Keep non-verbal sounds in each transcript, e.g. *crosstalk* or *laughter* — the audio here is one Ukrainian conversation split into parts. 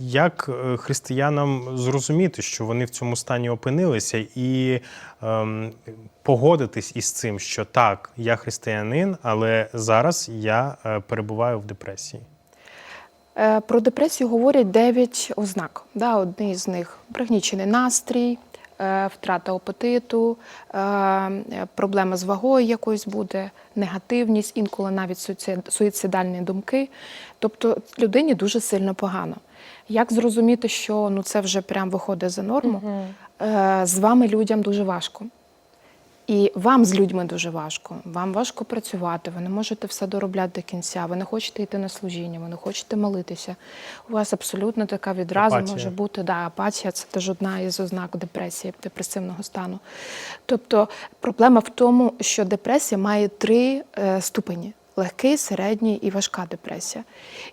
Як е, християнам зрозуміти, що вони в цьому стані опинилися, і ем, погодитись із цим, що так, я християнин, але зараз я е, перебуваю в депресії? Е, Про депресію говорять 9 ознак. Да, одні з них пригнічений настрій, втрата апетиту, проблема з вагою якоюсь буде, негативність, інколи навіть суїцидальні думки. Тобто людині дуже сильно погано. Як зрозуміти, що ну, це вже прям виходить за норму? Е, З вами людям дуже важко. І вам з людьми дуже важко. Вам важко працювати, ви не можете все доробляти до кінця, ви не хочете йти на служіння, ви не хочете молитися. У вас абсолютно така відразу Апатія. може бути. Да, апатія це теж одна із ознак депресії, депресивного стану. Тобто проблема в тому, що депресія має три е, ступені. Легкий, середній і важка депресія.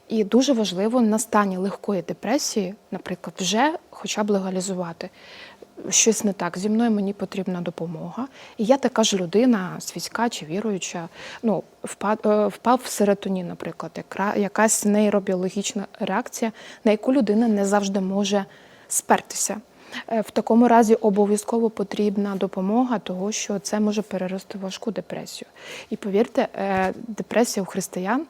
І дуже важливо на стані легкої депресії, наприклад, вже хоча б легалізувати щось не так зі мною, мені потрібна допомога. І я така ж людина, світська чи віруюча, ну, впав, е, впав в серотонін, наприклад, якась нейробіологічна реакція, на яку людина не завжди може спертися. Е, В такому разі обов'язково потрібна допомога, того що це може перерости в важку депресію. І повірте, е, депресія у християн,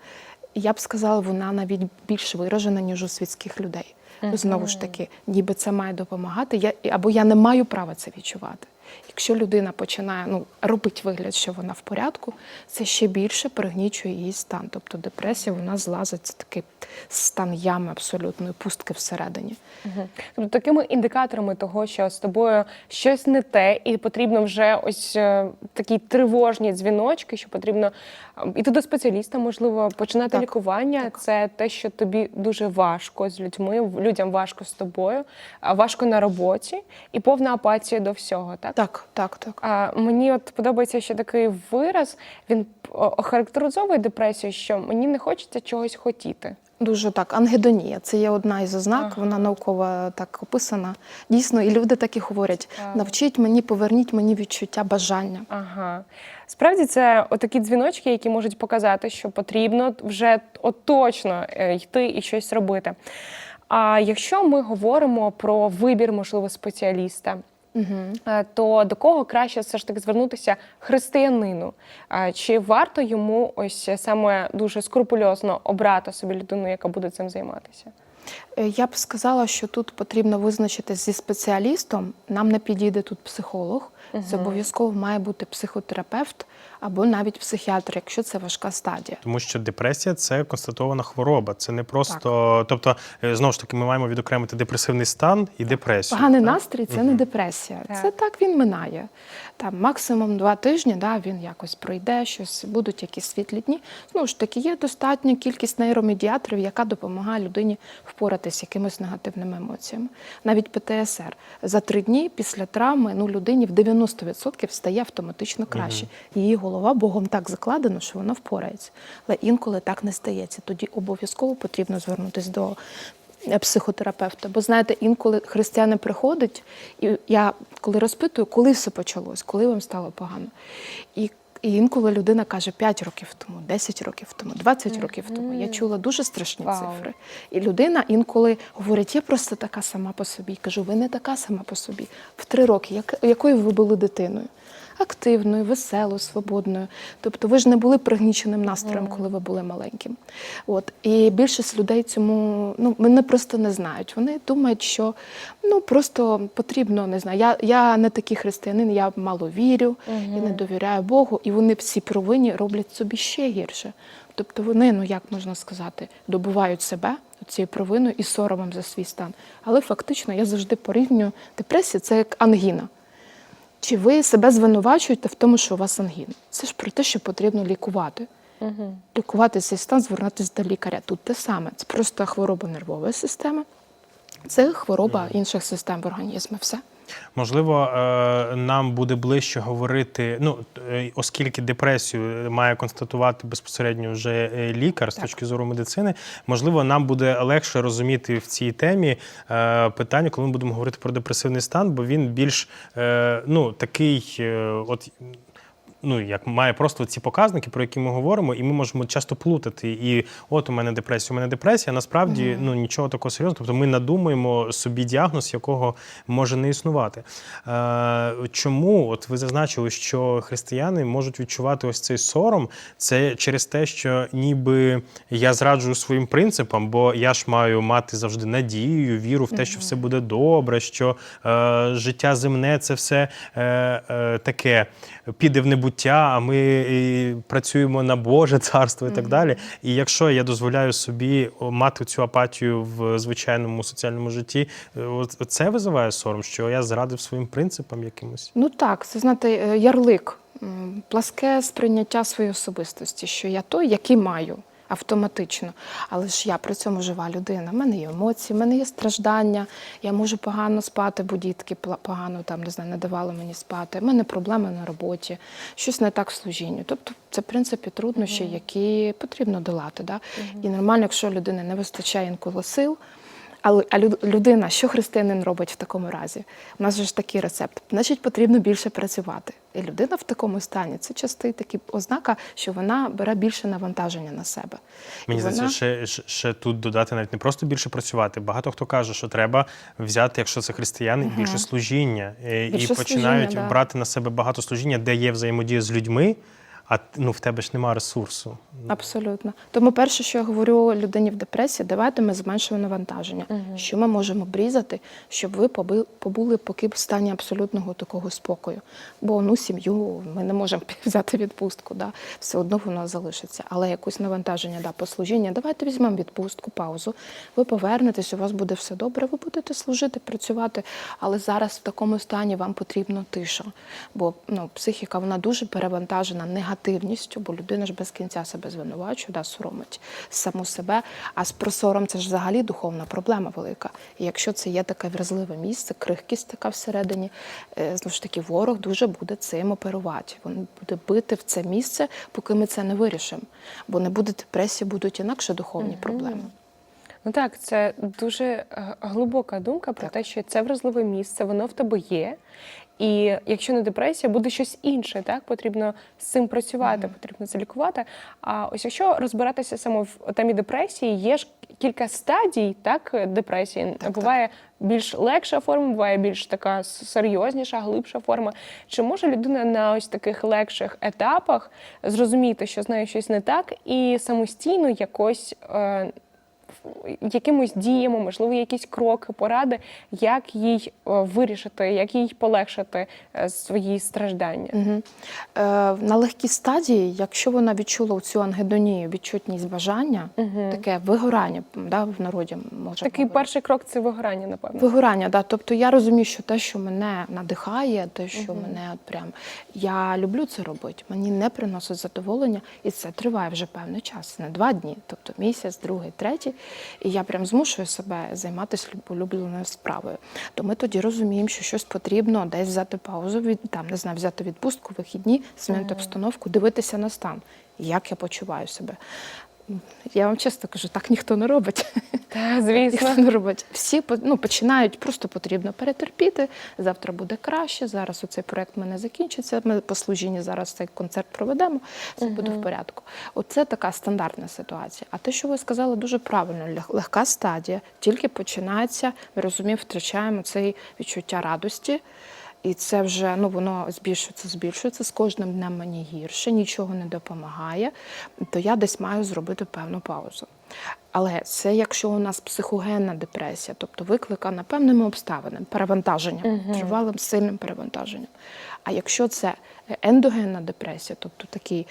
я б сказала, вона навіть більш виражена, ніж у світських людей. Знову ж таки, ніби це має допомагати, я, або я не маю права це відчувати. Якщо людина починає ну, робити вигляд, що вона в порядку, це ще більше пригнічує її стан. Тобто депресія вона злазить, це такий стан ями абсолютної пустки всередині. Мгм. Тобто такими індикаторами того, що з тобою щось не те, і потрібно вже ось е, такі тривожні дзвіночки, що потрібно е, іти до спеціаліста, можливо, починати Так, лікування. так. Це те, що тобі дуже важко з людьми, людям важко з тобою, важко на роботі і повна апатія до всього. Так, Так, так, так. А мені от подобається ще такий вираз. Він охарактеризовує депресію, що мені не хочеться чогось хотіти. Дуже так, ангедонія. Це є одна із ознак, Ага. вона науково так описана. Дійсно, і люди так і говорять: Так. навчіть мені, поверніть мені відчуття бажання. Ага. Справді це отакі дзвіночки, які можуть показати, що потрібно вже от точно е, йти і щось робити. А якщо ми говоримо про вибір, можливо, спеціаліста, Угу. то до кого краще все ж таки звернутися християнину? Е, Чи варто йому ось саме дуже скрупульозно обрати собі людину, яка буде цим займатися? Е, Я б сказала, що тут потрібно визначитись зі спеціалістом. Нам не підійде тут психолог. Це обов'язково має бути психотерапевт або навіть психіатр, якщо це важка стадія. Тому що депресія це констатована хвороба. Це не просто, тобто, е, знову ж таки, ми маємо відокремити депресивний стан і депресію. Поганий так? настрій це не депресія. Так. Це так він минає. Там максимум два тижні, да, він якось пройде, щось будуть якісь світлі дні. Знову ж таки, є достатня кількість нейромедіаторів, яка допомагає людині впоратися з якимись негативними емоціями. Навіть ПТСР за три дні після травми ну, людині в 90% стає автоматично краще. Її голова Богом так закладена, що вона впорається. Але інколи так не стається. Тоді обов'язково потрібно звернутися до е, психотерапевта. Бо знаєте, інколи християни приходять, і я коли розпитую, коли все почалось, коли вам стало погано. І, і інколи людина каже 5 років тому, 10 років тому, 20 років тому. Я чула дуже страшні Вау. цифри. І людина інколи говорить, я просто така сама по собі. Кажу, ви не така сама по собі. В три роки, як, якою ви були дитиною? Активною, веселою, свободною. Тобто ви ж не були пригніченим настроєм, коли ви були маленьким. От. І більшість людей цьому ну, мене просто не знають. Вони думають, що ну, просто потрібно, не знаю. Я, я не такий християнин, я мало вірю, я не довіряю Богу, і вони всі провинні роблять собі ще гірше. Тобто вони, ну як можна сказати, добувають себе цією провиною і соромом за свій стан. Але фактично я завжди порівнюю депресія це як ангіна. Чи ви себе звинувачуєте в тому, що у вас ангін? Це ж про те, що потрібно лікувати. Угу. Лікувати цей стан, звернутися до лікаря. Тут те саме. Це просто хвороба нервової системи, це хвороба інших систем в організмі. Все. Можливо, е, нам буде ближче говорити, ну е, оскільки депресію має констатувати безпосередньо вже е, лікар з Так. точки зору медицини. Можливо, нам буде легше розуміти в цій темі питання, коли ми будемо говорити про депресивний стан, бо він більш ну такий, от. Ну як має просто ці показники, про які ми говоримо, і ми можемо часто плутати. І от у мене депресія, у мене депресія. Насправді ну нічого такого серйозного. Тобто ми надумуємо собі діагноз, якого може не існувати. Е, чому от ви зазначили, що християни можуть відчувати ось цей сором? Це через те, що ніби я зраджую своїм принципам, бо я ж маю мати завжди надію, віру в те, що все буде добре, що е, життя земне це все е, е, таке піде в небуття, а ми і, працюємо на Боже царство і так далі. І якщо я дозволяю собі мати цю апатію в звичайному соціальному житті, це визиває сором, що я зрадив своїм принципам якимось. Ну так, це знаєте, е, ярлик, пласке сприйняття своєї особистості, що я той, який маю. Автоматично, але ж я при цьому жива людина. У мене є емоції, в мене є страждання. Я можу погано спати, бо дітки погано там не знаю, не давали мені спати. У мене проблеми на роботі, щось не так в служінні. Тобто, це в принципі труднощі, які потрібно долати. Да? І нормально, якщо людини не вистачає інколи сил. А лю- людина, що християнин робить в такому разі? У нас же ж такий рецепт. Значить, потрібно більше працювати. І людина в такому стані це частий такий ознака, що вона бере більше навантаження на себе. Мені здається, вона- ще, ще, тут додати навіть не просто більше працювати. Багато хто каже, що треба взяти, якщо це християни, більше служіння е, Більше і починають служіння, да. брати на себе багато служіння, де є взаємодія з людьми, а ну в тебе ж немає ресурсу. Абсолютно. Тому перше, що я говорю людині в депресії, давайте ми зменшуємо навантаження. Що ми можемо обрізати, щоб ви побули поки в стані абсолютного такого спокою. Бо ну сім'ю ми не можемо *laughs* взяти відпустку, да? все одно воно залишиться. Але якусь навантаження, да, послужіння, давайте візьмемо відпустку, паузу. Ви повернетесь, у вас буде все добре, ви будете служити, працювати. Але зараз в такому стані вам потрібна тиша. Бо ну, психіка вона дуже перевантажена негативністю, бо людина ж без кінця себе звинувачує, да, соромить саму себе. А з про сором це ж взагалі духовна проблема велика. І якщо це є таке вразливе місце, крихкість така всередині, е, знову ж таки, ворог дуже буде цим оперувати. Він буде бити в це місце, поки ми це не вирішимо. Бо не буде депресії, будуть інакше духовні проблеми. Ну так, це дуже е, глибока думка про те, що це вразливе місце, воно в тебе є. І якщо не депресія, буде щось інше, так потрібно з цим працювати, потрібно це лікувати. А ось якщо розбиратися саме в темі депресії, є ж кілька стадій, так депресії. Так, буває більш легша форма, буває більш така серйозніша, глибша форма. Чи може людина на ось таких легших етапах зрозуміти, що з нею щось не так, і самостійно якось е, якимось діями, можливо, якісь кроки, поради, як їй е, вирішити, як їй полегшити е, свої страждання. Угу. Е, на легкій стадії, якщо вона відчула цю ангедонію, відчутність бажання, таке вигорання, да, в народі може Такий говорити. перший крок це вигорання, напевно. Вигорання, да. Тобто я розумію, що те, що мене надихає, те, що мене от прям я люблю це робити, мені не приносить задоволення, і це триває вже певний час, не два дні, тобто місяць, другий, третій. І я прям змушую себе займатися улюбленою справою. То ми тоді розуміємо, що щось потрібно десь взяти паузу, від там не знаю, взяти відпустку, вихідні, змінити обстановку, дивитися на стан, як я почуваю себе. Я вам чесно кажу, так ніхто не робить. Та, звісно. Ніхто не робить. Всі ну, починають, просто потрібно перетерпіти. Завтра буде краще. Зараз оцей проект в мене закінчиться. Ми по служінні зараз цей концерт проведемо. Все буде в порядку. Оце така стандартна ситуація. А те, що ви сказали, дуже правильно. Лег- Легка стадія, тільки починається. Ми розуміємо, втрачаємо цей відчуття радості. І це вже ну воно збільшується, збільшується. З кожним днем мені гірше, нічого не допомагає. То я десь маю зробити певну паузу. Але це якщо у нас психогенна депресія, тобто викликана певними обставинами, перевантаженням, тривалим сильним перевантаженням. А якщо це ендогенна депресія, тобто такі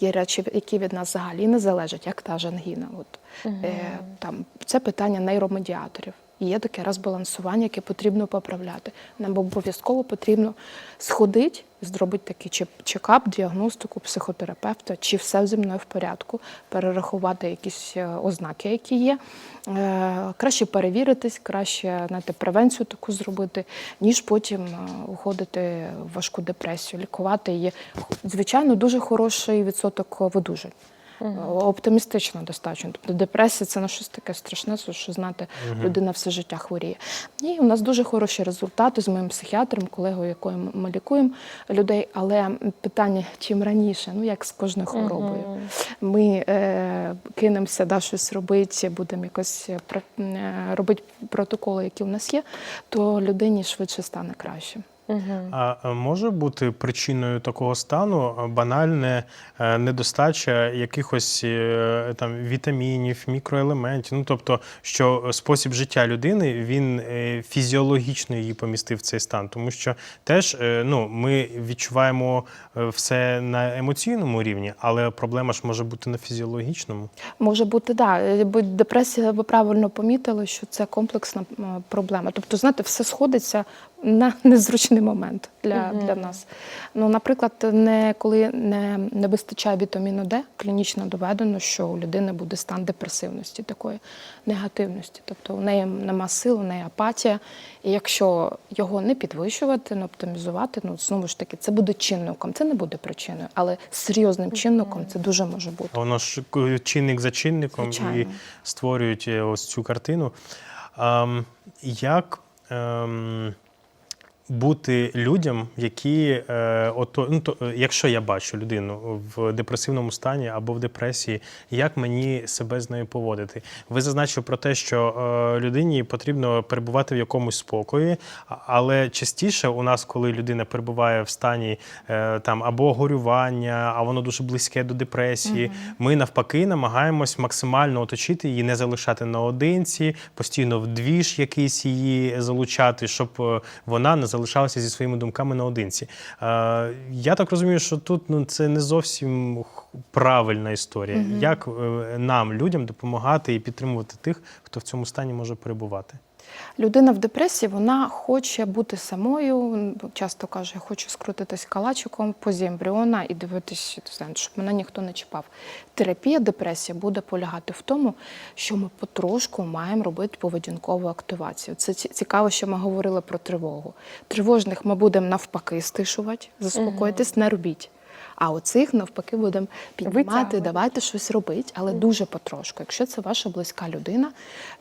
є речі, які від нас взагалі не залежать, як та ж ангіна. От, е, там, це питання нейромедіаторів. І є таке розбалансування, яке потрібно поправляти. Нам обов'язково потрібно сходити, зробити такий чек- чекап, діагностику психотерапевта, чи все зі мною в порядку, перерахувати якісь е, ознаки, які є. Е, Краще перевіритись, краще знаєте, превенцію таку зробити, ніж потім е, уходити в важку депресію, лікувати її. Звичайно, дуже хороший відсоток видужень. Оптимістично достатньо. Тобто депресія це не щось таке страшне, що- що знати, людина все життя хворіє. Ні, у нас дуже хороші результати з моїм психіатром, колегою, якою ми лікуємо людей. Але питання чим раніше, ну як з кожною хворобою. Ми е, кинемося да, щось робити, будемо якось е, про- е, робити протоколи, які у нас є, то людині швидше стане краще. А е, може бути причиною такого стану е, банальне е, недостача якихось там вітамінів, мікроелементів. Ну тобто, що спосіб життя людини він фізіологічно її помістив в цей стан, тому що теж ну ми відчуваємо все на емоційному рівні, але проблема ж може бути на фізіологічному. Може бути, да. Бо депресія, ви правильно помітили, що це комплексна проблема. Тобто, знаєте, все сходиться на незручний момент для, для нас. Ну, наприклад, не коли не, не вистачає вітаміну Д, клінічно доведено, що у людини буде стан депресивності, такої негативності. Тобто у неї нема сил, у неї апатія. І якщо його не підвищувати, не оптимізувати, ну знову ж таки, це буде чинником. Це не буде причиною, але серйозним чинником це дуже може бути. Воно ж чинник за чинником і створюють е, ось цю картину. Ем, як ем, бути людям, які, е, ото, ну, то, якщо я бачу людину в депресивному стані або в депресії, як мені себе з нею поводити? Ви зазначили про те, що е, людині потрібно перебувати в якомусь спокої, але частіше у нас, коли людина перебуває в стані е, там або горювання, а воно дуже близьке до депресії, ми навпаки намагаємось максимально оточити її, не залишати наодинці, постійно в двіж якийсь її залучати, щоб е, вона не залишалася зі своїми думками наодинці. Е, Я так розумію, що тут ну, це не зовсім правильна історія. Як е, нам, людям, допомагати і підтримувати тих, хто в цьому стані може перебувати? Людина в депресії вона хоче бути самою. Часто каже, я хочу скрутитись калачиком позі ембріона і дивитись, щоб мене ніхто не чіпав. Терапія депресії буде полягати в тому, що ми потрошку маємо робити поведінкову активацію. Це цікаво, що ми говорили про тривогу. Тривожних ми будемо навпаки стишувати, заспокоїтись, не робіть. А оцих навпаки будемо піднімати, Витягувати. давайте щось робити, але дуже потрошку. Якщо це ваша близька людина,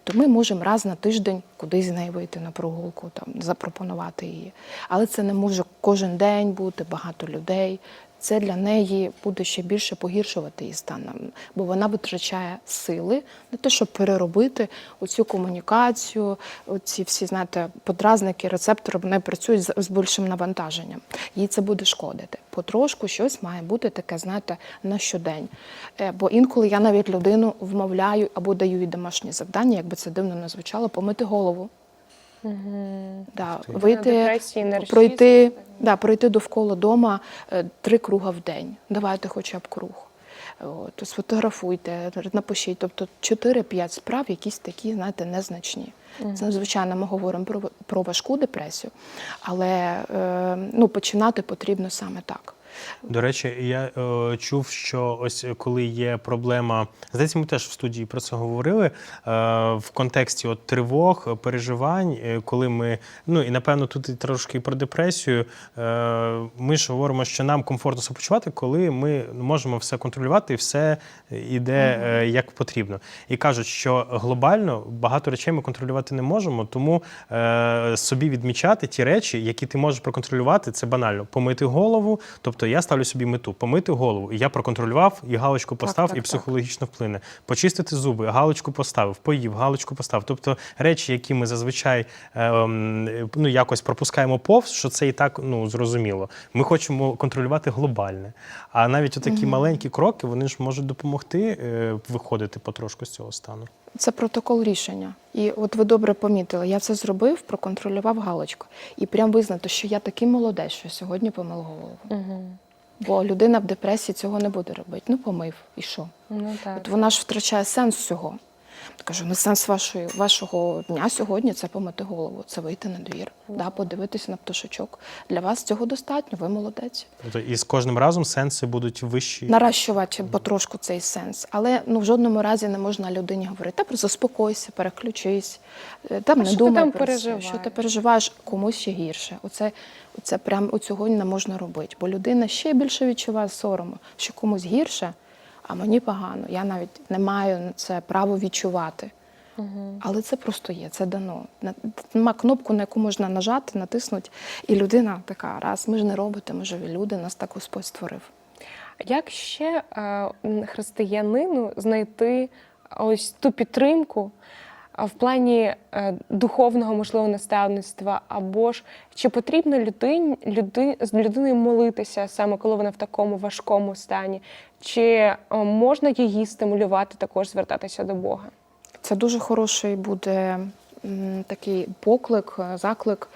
то ми можемо раз на тиждень кудись з нею вийти на прогулку, там запропонувати її. Але це не може кожен день бути багато людей. Це для неї буде ще більше погіршувати її стан, бо вона витрачає сили на те, щоб переробити оцю комунікацію, оці всі знаєте, подразники, рецептори вони працюють з, з більшим навантаженням. Їй це буде шкодити. Потрошку щось має бути таке, знаєте, на щодень. Е, Бо інколи я навіть людину вмовляю або даю їй домашні завдання, якби це дивно не звучало, помити голову. Да, вийти, пройти, да, пройти довкола дома е, три круга в день. Давайте хоча б круг. От, сфотографуйте, напишіть. Тобто 4-5 справ, якісь такі, знаєте, незначні. Це, звичайно, ми говоримо про, про важку депресію, але е, ну, починати потрібно саме так. До речі, я е, чув, що ось коли є проблема, здається, ми теж в студії про це говорили е, в контексті от тривог, е, переживань, е, коли ми, ну і напевно тут і трошки про депресію. Е, ми ж говоримо, що нам комфортно себе коли ми можемо все контролювати і все йде е, як потрібно. І кажуть, що глобально багато речей ми контролювати не можемо, тому е, собі відмічати ті речі, які ти можеш проконтролювати, це банально. Помити голову, тобто я ставлю собі мету помити голову, і я проконтролював, і галочку постав, так, і так. психологічно вплине. Почистити зуби, галочку поставив, поїв, галочку поставив. Тобто речі, які ми зазвичай ем, ну, якось пропускаємо повз, що це і так ну, зрозуміло. Ми хочемо контролювати глобальне. А навіть отакі маленькі кроки вони ж можуть допомогти е, виходити потрошку з цього стану. Це протокол рішення. І от ви добре помітили, я це зробив, проконтролював галочку. І прям визнати, що я такий молодець, що сьогодні помив голову. Бо людина в депресії цього не буде робити. Ну, помив, і що? Ну так. От вона ж втрачає сенс всього. Кажу, ну сенс вашої, вашого дня сьогодні це помити голову, це вийти на двір, да, подивитися на пташечок. Для вас цього достатньо, ви молодець. Тобто, і з кожним разом сенси будуть вищі. Наращувати потрошку цей сенс. Але ну, в жодному разі не можна людині говорити, та заспокойся, переключись, е, там А не що ти там про це. переживаєш? Що ти переживаєш, комусь ще гірше. Оце, оце прям цього не можна робити. Бо людина ще більше відчуває сорому, що комусь гірше, а мені погано. Я навіть не маю це право відчувати. Але це просто є, це дано. На- Нема кнопку, на яку можна нажати, натиснути, і людина така, раз, ми ж не роботи, ми живі люди, нас так Господь створив. Як ще е, християнину знайти ось ту підтримку в плані е, духовного, можливо, наставництва, або ж чи потрібно людині, люди, з людиною молитися саме коли вона в такому важкому стані, чи е, можна її стимулювати також звертатися до Бога? Це дуже хороший буде такий поклик, е, заклик,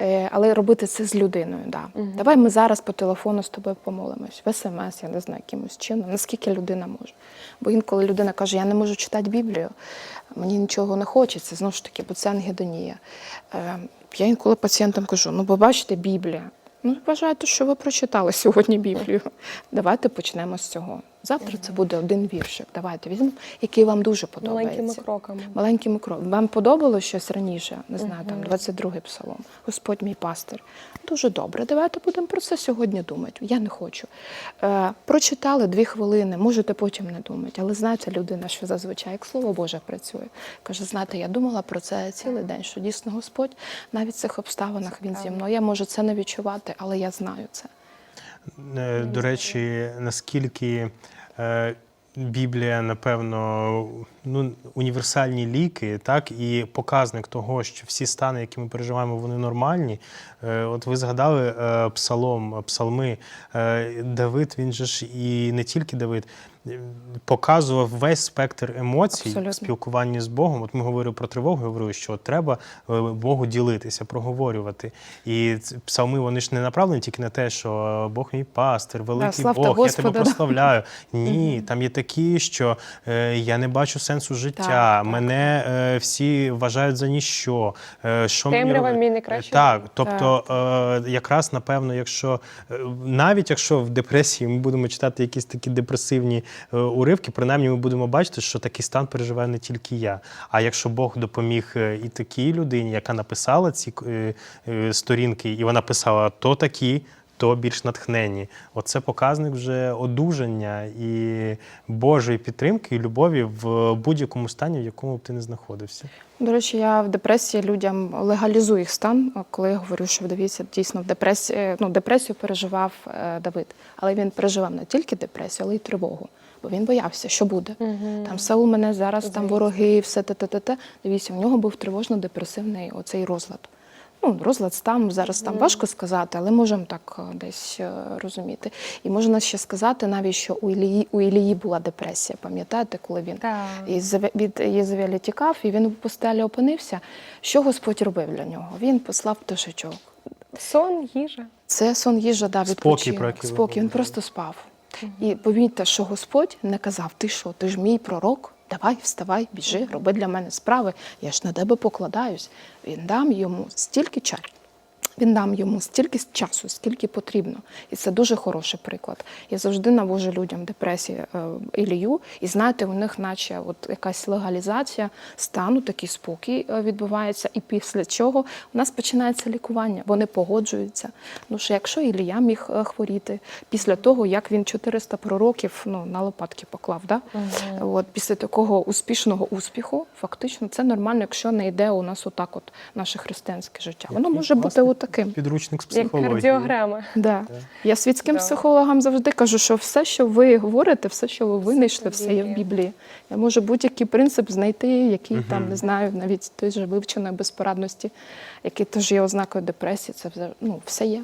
е, але робити це з людиною. Да. Давай ми зараз по телефону з тобою помолимось, в смс, я не знаю, якимось чином, наскільки людина може. Бо інколи людина каже, я не можу читати Біблію, мені нічого не хочеться, знову ж таки, бо це ангедонія. Е, Я інколи пацієнтам кажу, ну побачите Біблія. Ну, вважайте, що ви прочитали сьогодні Біблію. Давайте почнемо з цього. Завтра це буде один віршик. Давайте візьмемо, який вам дуже подобається. Маленькими кроками. Маленькими кроками. Вам подобалося щось раніше? Не знаю, там 22-й псалом. Господь мій пастир. Дуже добре. Давайте будемо про це сьогодні думати. Я не хочу. Е, прочитали дві хвилини, можете потім не думати. Але знаєте, людина, що зазвичай, як слово Боже працює, каже: знаєте, я думала про це цілий день, що дійсно Господь навіть в цих обставинах він зі мною. Я можу це не відчувати, але я знаю це. Е, До речі, наскільки е, Біблія, напевно, ну, універсальні ліки, так, і показник того, що всі стани, які ми переживаємо, вони нормальні. Е, От ви згадали е, псалом, псалми. Е, Давид, він же ж і не тільки Давид. Показував весь спектр емоцій Абсолютно. в спілкуванні з Богом. От ми говорили про тривогу, говорили, що треба Богу ділитися, проговорювати. І псалми вони ж не направлені тільки на те, що Бог мій пастир, великий славте Бог, я тебе да. прославляю. Ні, там є такі, що я не бачу сенсу життя. Так, так. Мене е, всі вважають за ніщо. Е, що Темрява мій найкращий Так, тобто, е, якраз напевно, якщо навіть якщо в депресії ми будемо читати якісь такі депресивні е, уривки, принаймні ми будемо бачити, що такий стан переживає не тільки я. А якщо Бог допоміг і такій людині, яка написала ці е, е, сторінки, і вона писала то такі. То більш натхненні. Оце показник вже одужання і Божої підтримки і любові в будь-якому стані, в якому б ти не знаходився. До речі, я в депресії людям легалізую їх стан, коли я говорю, що дивіться, дійсно в депресії, ну, депресію переживав е, Давид, але він переживав не тільки депресію, але й тривогу. Бо він боявся, що буде. Там Саул мене зараз, там вороги, все те, те, те, те. Дивіться, в нього був тривожно-депресивний оцей розлад. Ну, розлад там зараз там важко сказати, але можемо так е, десь е, розуміти. І можна ще сказати навіть, що у Ілії, у Ілії була депресія. Пам'ятаєте, коли він із від Єзавелі тікав, і він в пустелі опинився. Що Господь робив для нього? Він послав пташечок. Сон, їжа. Це сон їжа да, Спокій, відпочинок. про який ви Спокій. Він просто спав. І помітьте, що Господь не казав: ти що, ти ж мій пророк? Давай, вставай, біжи, роби для мене справи. Я ж на тебе покладаюсь. Він дам йому стільки часу. Він дам йому стільки часу, скільки потрібно. І це дуже хороший приклад. Я завжди навожу людям депресії е, Ілію, і знаєте, у них наче от якась легалізація стану, такий спокій е, відбувається. І після чого у нас починається лікування. Вони погоджуються. Ну що якщо Ілія міг е, хворіти після того, як він 400 пророків ну, на лопатки поклав, да? от, після такого успішного успіху, фактично це нормально, якщо не йде у нас отак, от наше християнське життя. Воно може бути класний отаким. Підручник з Як психології. кардіограма. Да. Я світським Да. психологам завжди кажу, що все, що ви говорите, все, що ви винайшли, все є в Біблії. Я можу будь-який принцип знайти, який там не знаю, навіть той же вивченої безпорадності, який теж є ознакою депресії. Це вже ну, все є.